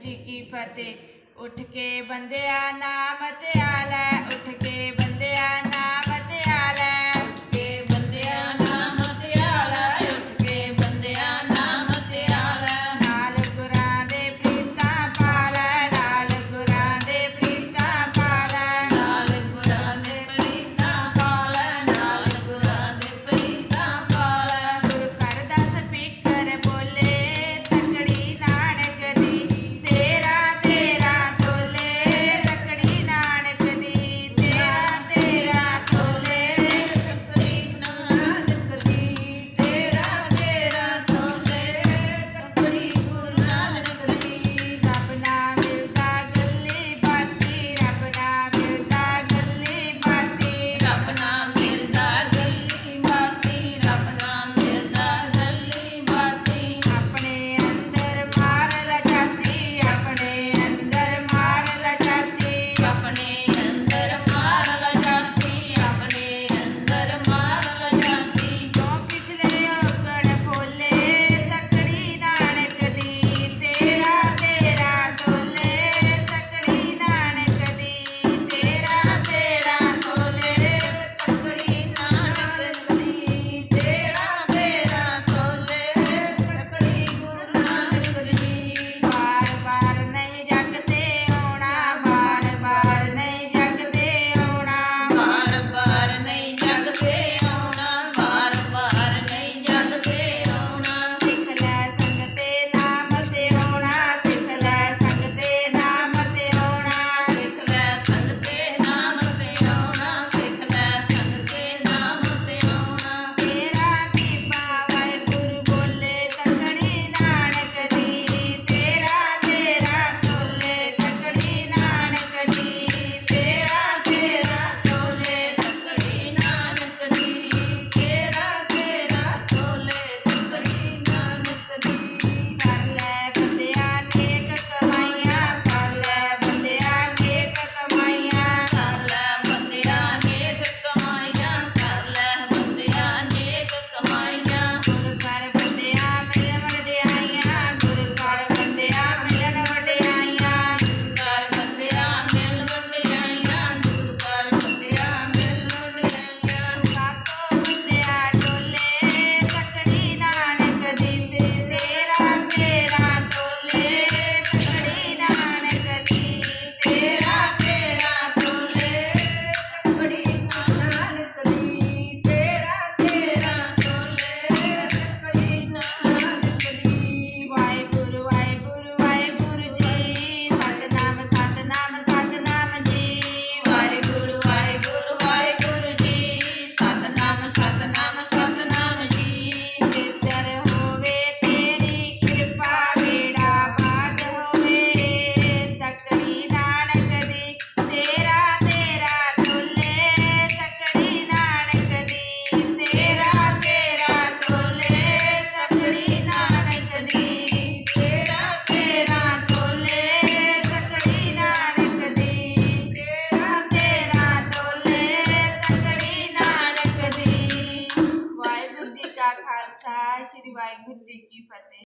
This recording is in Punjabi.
ਜੀ ਕੀ ਫਤਿਹ। ਉੱਠ ਕੇ ਬੰਦਿਆ ਨਾਮ ਧਿਆ ਲੈ ਉੱਠ वाहेगुरु जी की फतेह।